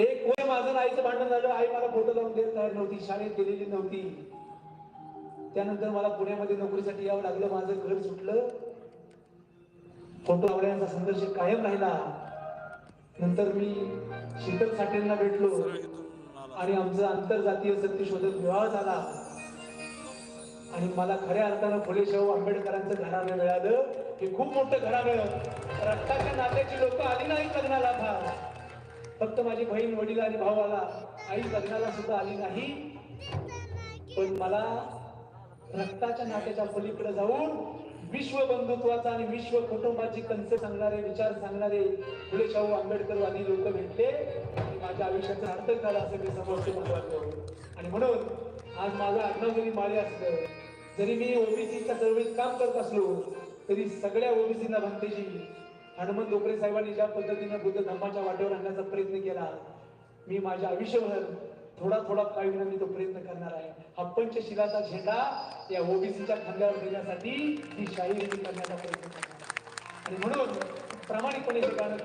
एक वय माझं आईचं भांडण झालं. आई मला फोटो लावून देत तयार नव्हती. शाळेत गेलेली नव्हती. त्यानंतर मला पुण्यामध्ये नोकरीसाठी यावं लागलं. माझं घर सुटलं. फोटो लावण्याचा संघर्ष कायम राहिला. नंतर मी शीतल साठेंना भेटलो. आणि आमचं आंतरजातीय सत्यशोधक विवाह झाला. आणि मला खऱ्या अर्थानं फुले शाहू आंबेडकरांचं घराणं मिळालं. हे खूप मोठं घराणं. रक्ताच्या नात्याची लोक आली नाहीत लग्नाला फार फक्त माझी बहीण वडील आणि भाऊ आला. आई लग्नाला सुद्धा आली नाही. पण मला रक्ताच्या नात्याच्या पलीकडे जाऊन विश्व बंधुत्वाचा आणि विश्व कुटुंबाची कंच सांगणारे विचार सांगणारे फुले शाहू आंबेडकरवादी लोक भेटले. माझ्या आयुष्याचं सार्थक झालं असं मी समोरचे महत्वाचं आणि म्हणून आज माझं आडनाव जरी माळे असलं जरी मी ओबीसीच्या चळवळीत काम करत असलो तरी सगळ्या ओबीसीना भक्तेजी हनुमंत डोकरे साहेबांनी ज्या पद्धतीने बुद्ध धर्माच्या वाटेवर आणण्याचा प्रयत्न केला मी माझ्या आयुष्यभर थोडा थोडा काही होईना मी तो प्रयत्न करणार आहे. हा पंचशिलाचा झेंडा या ओबीसीच्या खांद्यावर देण्यासाठी ही शाही करण्याचा प्रयत्न करणार आणि म्हणून प्रामाणिकपणे हे गाणं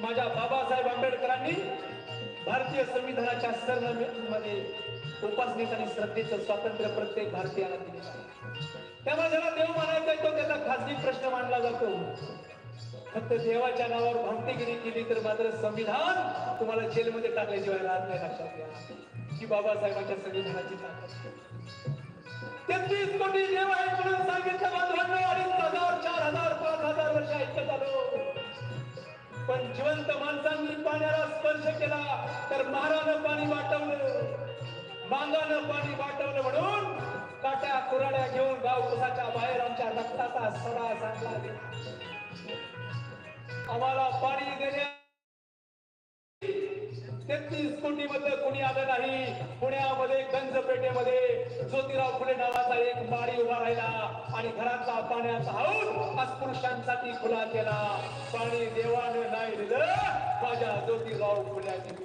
माझ्या बाबासाहेब आंबेडकरांनी भारतीय संविधानाच्या सरमध्ये उपासनेत आणि श्रद्धेचं स्वातंत्र्य प्रत्येक भारतीयाला दिले त्यामुळे ज्याला देव म्हणायचा तो त्याचा खासगी प्रश्न मानला जातो. फक्त देवाच्या नावावर भक्तिगिरी केली तर मात्र संविधान तुम्हाला जेलमध्ये टाकल्याशिवाय राहत नाही लक्षात घ्या. की बाबासाहेबांच्या संविधानाची ताकद. तेहतीस कोटी देव आहेत म्हणून सांगितलं बांधवांना अडीच हजार चार हजार पाच हजार वर्ष ऐकत आलो. पण जिवंत माणसांनी पाण्याला स्पर्श केला तर महारानं पाणी वाटवलं. बांगानं पाणी वाटवलं म्हणून काट्या कुराड्या घेऊन गाव कुसाच्या बाहेर आमच्या रक्ताचा सडा सांगला आम्हाला पाणी देण्या तेहतीस कोटी मधलं कोणी आलं नाही. पुण्यामध्ये गंजपेठेमध्ये ज्योतिराव फुले नावाचा एक माळी उभा राहिला आणि घरातला पाण्याचा हाऊस अस्पृश्यांसाठी खुला केला. पाणी देवानं नाही दिलं. माझ्या ज्योतिराव फुल्याने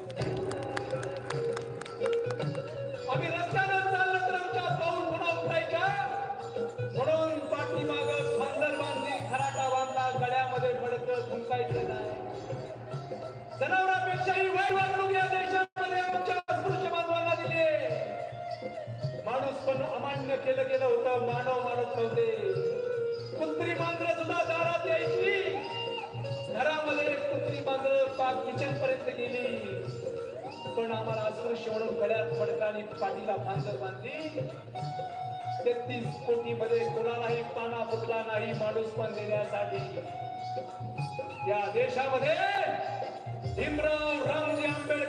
आम्ही रस्त्यानं चाललं तर आमच्या पाऊल पुन्हा उठायच्या म्हणून पाठीमाग खांदर बांधली खराटा बांधला. गळ्यामध्ये फडकं थुंकायचं नाही. जनावरांपेक्षाही वाईट वागणूक मानव मानत नव्हते. कुत्री मांजर सुद्धा दारात यायची. घरामध्ये कुत्री मांजर पाक किचन पर्यंत गेली. पण आम्हाला अस्पृश्य म्हणून गळ्यात फडकाने पाठीला मांजर बांधली. तेहतीस कोटी मध्ये कोणालाही पाना फुटला नाही माणूस पण देण्यासाठी. या देशामध्ये भीमराव रामजी आंबेडकर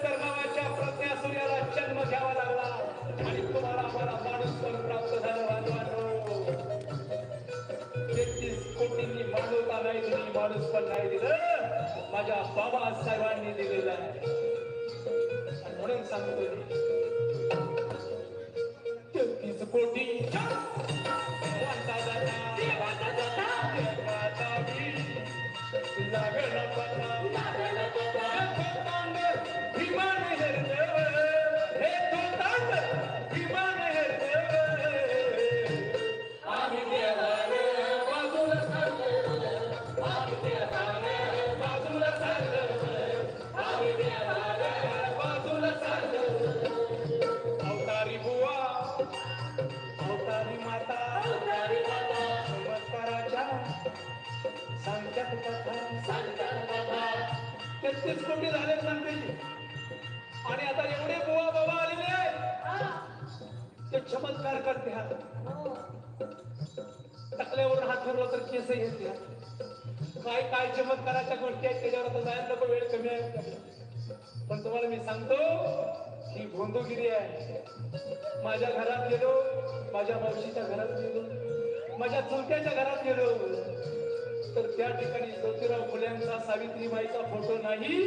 माणूस पण नाही दिलं. माझ्या बाबासाहेबांनी दिलेलं आहे. म्हणून सांगतो काय चमत्काराच्या गोष्टी आहेत त्याच्यावर आता जायला नको वेळ कमी आहे पण तुम्हाला मी सांगतो ही भोंदूगिरी आहे. माझ्या घरात गेलो माझ्या मावशीच्या घरात गेलो माझ्या चुलत्याच्या घरात गेलो. तर त्या ठिकाणी ज्योतिराव फुल्यांचा सावित्रीबाईचा फोटो नाही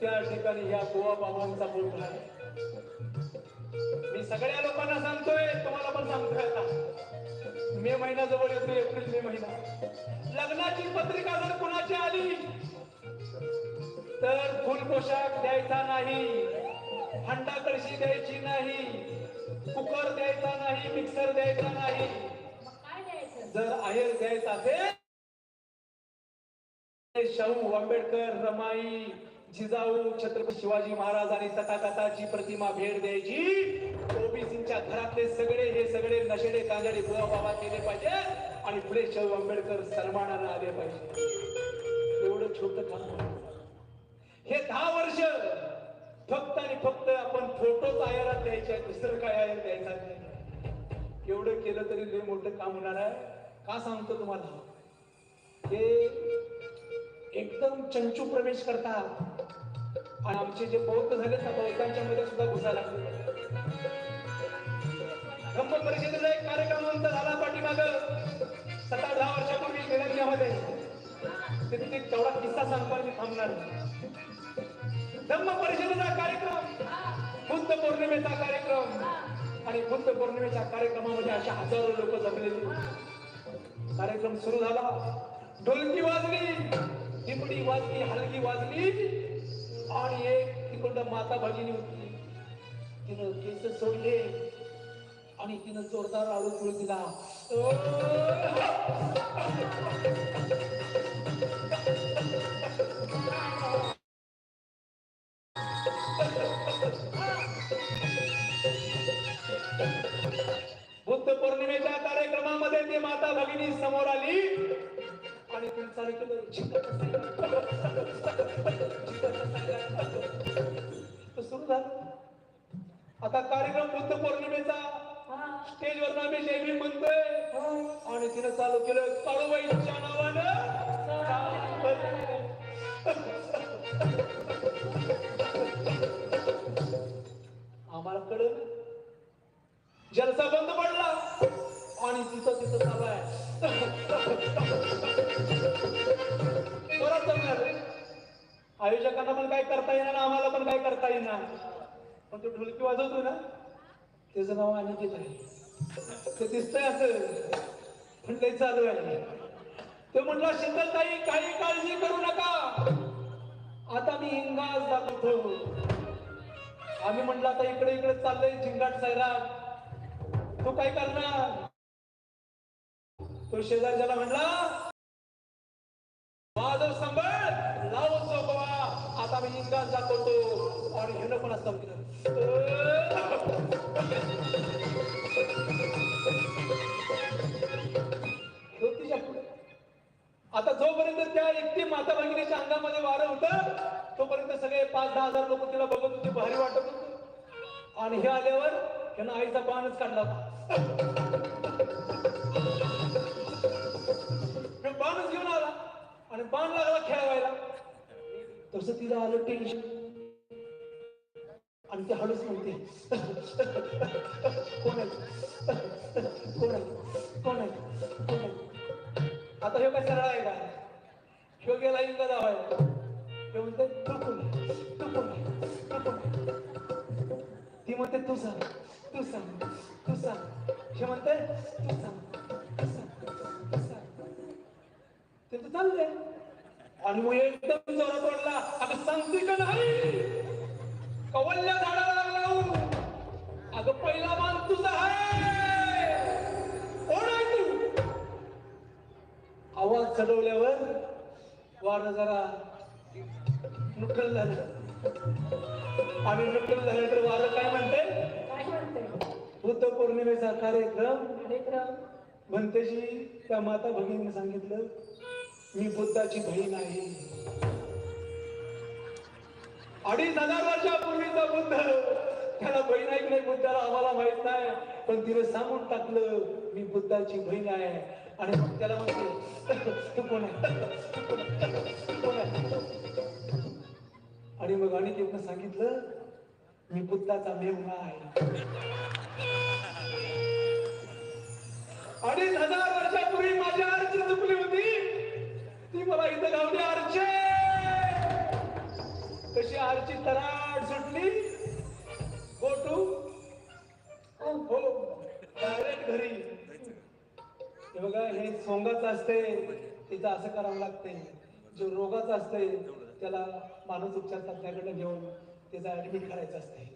त्या ठिकाणी ह्या गोवा बाबांचा फोटो आहे. मी सगळ्या लोकांना सांगतोय तुम्हाला पण सांगतोय आता. मे महिना जवळ येतो एप्रिल मे महिना. लग्नाची पत्रिका जर कुणाची आली तर फुल पोशाख द्यायचा नाही हंडा कळशी द्यायची नाही कुकर द्यायचा नाही मिक्सर द्यायचा नाही. जर आहेर द्यायचा असेल शाहू आंबेडकर रमाई. जिजाऊ छत्रपती शिवाजी महाराज आणि प्रतिमा भेट द्यायची. ओबीसीच्या घरातले सगळे हे सगळे नशेडे कांदडे बुवा बाबा केले पाहिजे आणि पुढे शाहू आंबेडकर सन्मानानं आले पाहिजे. एवढं छोट काम हे दहा वर्ष फक्त आणि फक्त आपण फोटोच आयारात द्यायचे दुसरं काय आहे द्यायचा नाही एवढं केलं तरी लय मोठं काम होणार आहे. का सांगतो तुम्हाला? हे एकदम चंचू प्रवेश करतात. आणि आमचे जे बौद्ध झाले ना बौद्धांच्या मध्ये सुद्धा घुसायला लागले. परिषदेचा एक कार्यक्रम आमचा झाला पाठीमाग. सतरा दहा वर्षापूर्वी तेलंगणामध्ये तिथे ते तेवढा किस्सा सांगतो मी थांबणार धम्म परिषदेचा कार्यक्रम. बुद्ध पौर्णिमेचा कार्यक्रम. आणि बुद्ध पौर्णिमेच्या कार्यक्रमामध्ये अशा हजारो लोक जमलेले. कार्यक्रम सुरू झाला. ढोलकी वाजली. दिपडी वाजली हलकी वाजली. आणि एक तिकडं माता भगिनी होती. तिनं केस सोडले आणि तिनं जोरदार आळू तुळ दिला तिने चालू काळूबाईच्या नावानं आम्हाला कळलं जलसा बंद पडला. आणि तिथं तिथं चालू आहे. परत जमणार आयोजकांना पण काय करता येणार आम्हाला पण काय करता येणार? पण तो ढोलकी वाजवतो ना? त्याचं नाव अनिकेत आहे. ते दिसतंय असं. पण चालू आहे. ते म्हणला शीतलताई काही काळजी करू नका. आता मी इंगाज दाखवतो. आम्ही म्हणलं आता इकडे इकडे चाललंय झिंगाट सैराट तू काय करणार? तो शेजारच्याला म्हणला माझं संबळ लाव बाबा आता मी इंगाज दाखवतो. आणि घेणं पण असतं जोपर्यंत त्या एकटी माता भगिनीच्या अंगामध्ये वारं होतं तोपर्यंत सगळे पाच दहा हजार लोक तिला बघत होते भारी वाटत होत. आणि हे आल्यावर त्यांना आईचा बाणच काढला होता. बाणच घेऊन आला आणि बाण लागला खेळवायला तसं तिला आलं टेन्शन आणि ते हळूच म्हणते कोण आहे? कोण आहे? कोण आहे? कोण आहे? आता हे काय सरळ आहे का ह्यो गेला इंगा दावायला हे म्हणते तू कोण तू कोण तू कोण ती म्हणते तू सांग तू सांग तू सांग हे म्हणते तू सांग तू सांग तू सांग ते चाललंय. आणि मग एकदम जोरात वाटला अगं सांगते का नाही? कवल्या झाडाला लागला अगं पहिला मान तुझा आहे. चढवल्यावर वार जरा नुकल झालं. आणि नुकल झाल्यानंतर वार काय म्हणते? काय म्हणते? बुद्ध पौर्णिमेचा कार्यक्रम. कार्यक्रम. म्हणतेशी त्या माता भगिनीने सांगितलं मी बुद्धाची बहीण आहे. अडीच हजार वर्षापूर्वीचा बुद्ध. त्याला बहीण आहे की नाही बुद्धाला आम्हाला माहीत नाही पण तिने सांगून टाकलं मी बुद्धाची बहीण आहे. आणि मग त्याला म्हणते तू कोण आणि मग आणि मग सांगितलं मी बुद्धाचा मेहुणा आहे. अडीच हजार वर्षापूर्वी माझी अर्ज चुकली होती. ती मला इथं गावली अर्चे तशी आरची तराट सुटली. सोंगाचं असते तिचं असं करावं लागते जो रोगाचं असते त्याला माणूस उपचार तज्ञाकडे घेऊन त्याचा ऍडमिट करायचं असते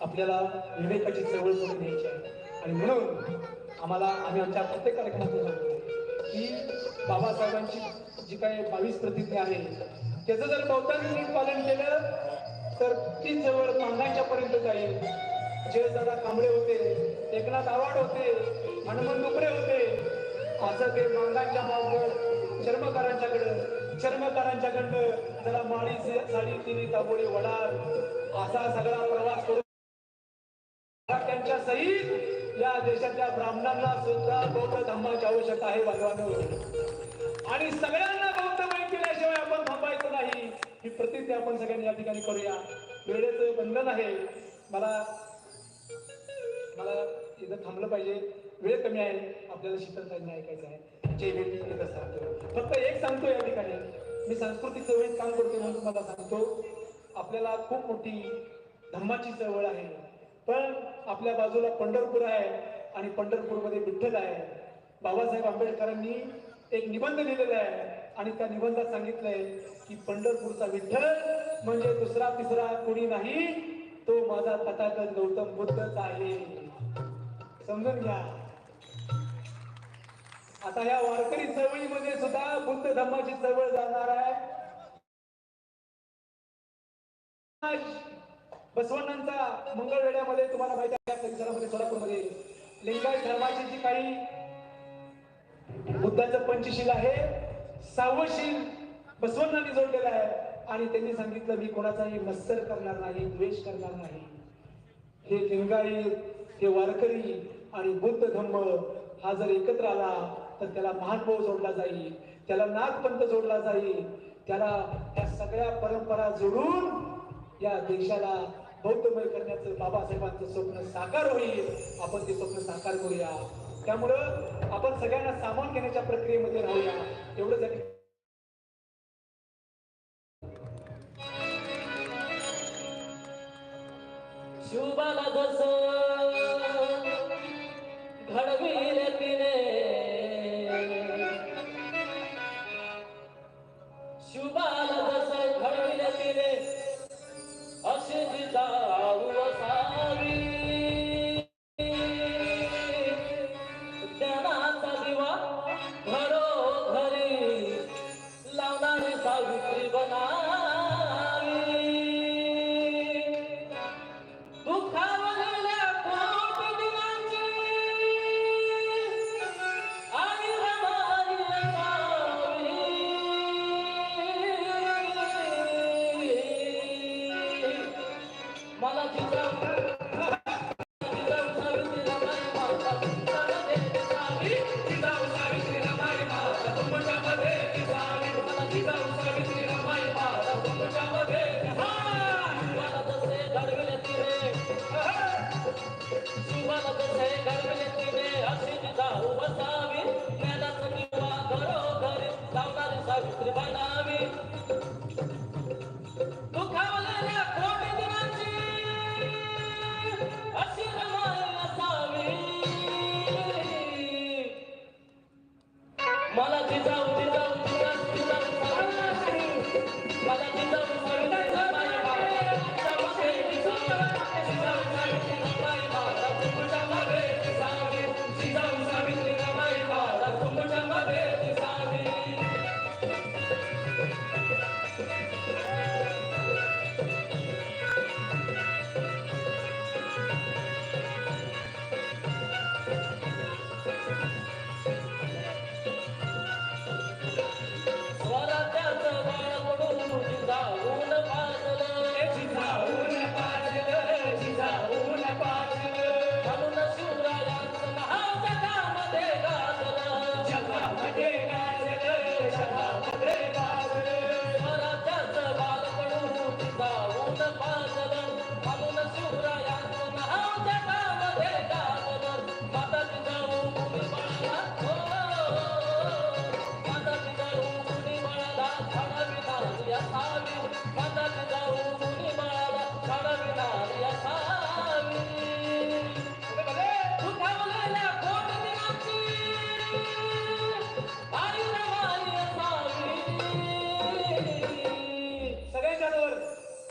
आपल्याला विवेकाची चळवळ करून घ्यायची आहे. आणि म्हणून आम्हाला आम्ही आमच्या प्रत्येक कार्यक्रमात सांगतो की बाबासाहेबांची जी काही बावीस प्रतिज्ञा आहे त्याचं जर बहुतांश पालन केलं तर ती जवळ मांगाच्या पर्यंत जाईल जे दादा कांबळे होते एकनाथ आवाड होते हनुमान डुकरे होते. असं ते मांगाच्या मागं चर्मकारांच्याकडं चर्मकारांच्याकडनं जरा माळी साडी तिने ताबोळी वडार. असा सगळा प्रवास करून त्यांच्या सहित या देशातल्या ब्राह्मणांना सुद्धा बौद्ध धर्माची आवश्यकता आहे भगवान आणि सगळ्यांना बौद्धमय केल्याशिवाय आपण थांबायचं नाही. ही प्रतिज्ञा आपण सगळ्यांनी या ठिकाणी करूया. वेळेचं बंधन आहे. मला मला इथं थांबलं पाहिजे. वेळ कमी आहे आपल्याला शीतलताईंनी ऐकायचं आहे. जे वेळ असतात. फक्त एक सांगतो या ठिकाणी. मी सांस्कृतिक चळवळीत काम करतो म्हणून तुम्हाला सांगतो. आपल्याला खूप मोठी धम्माची चळवळ आहे. पण आपल्या बाजूला पंढरपूर आहे आणि पंढरपूरमध्ये विठ्ठल आहे. बाबासाहेब आंबेडकरांनी एक निबंध लिहिलेला आहे आणि त्या निबंधात सांगितलंय की पंढरपूरचा विठ्ठल म्हणजे दुसरा तिसरा कोणी नाही तो माझा तथागत गौतम बुद्धच आहे. समजून घ्या. आता या वारकरी चळवळीमध्ये सुद्धा बुद्ध धर्माची चळवळ जाणार आहे. बसवण्णांचा मंगळवेड्यामध्ये तुम्हाला माहिती आहे परिसरामध्ये सोलापूरमध्ये लिंगायत धर्माची जी काही बुद्धाचं पंचशील आहे सावशील बसवण्णांनी जोडलेलं आहे. आणि त्यांनी सांगितलं मी कोणाचाही मत्सर करणार नाही द्वेष करणार नाही. हे लिंगायत हे वारकरी आणि बुद्ध धम्म हा जर एकत्र आला तर त्याला महानुभव जोडला जाईल. त्याला नागपंथ जोडला जाईल. त्याला त्या सगळ्या परंपरा जोडून या देशाला बौद्धमय करण्याचं बाबासाहेबांचं स्वप्न साकार होईल. आपण ते स्वप्न साकार करूया. त्यामुळं आपण सगळ्यांना सामावून घेण्याच्या प्रक्रियेमध्ये राहूया. एवढं जरी ठिकाणी जसं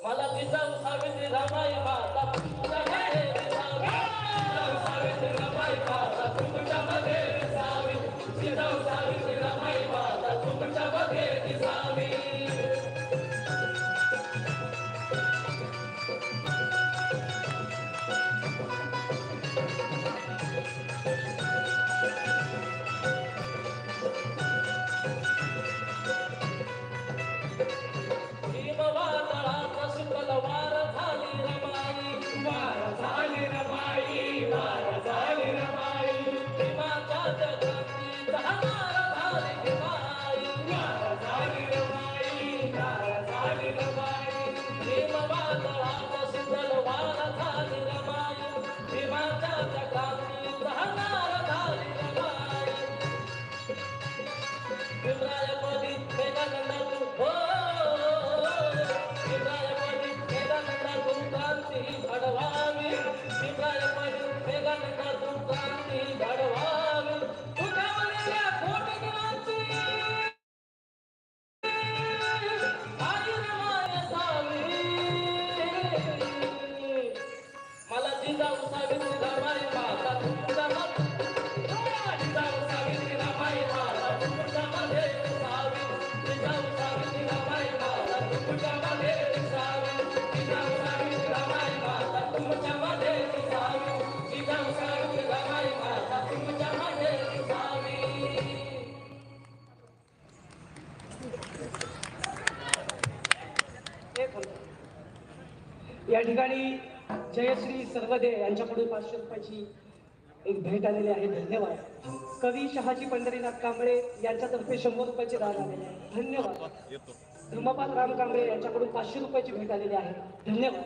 Kalau kita usahakan diramai, tapi kita या ठिकाणी जयश्री सर्वदे यांच्याकडून पाचशे रुपयाची एक भेट आलेली आहे. धन्यवाद. कवी शहाजी पंढरीनाथ कांबळे यांच्यातर्फे शंभर रुपयाचे दान आलेले आहे. धन्यवाद. धर्मपाल राम कांबळे यांच्याकडून पाचशे रुपयाची भेट आलेली आहे. धन्यवाद.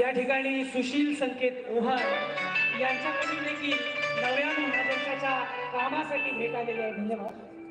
या ठिकाणी सुशील संकेत ओहार यांच्याकडून देखील नव्यानं महादेशाच्या कामासाठी भेट आलेली आहे. धन्यवाद.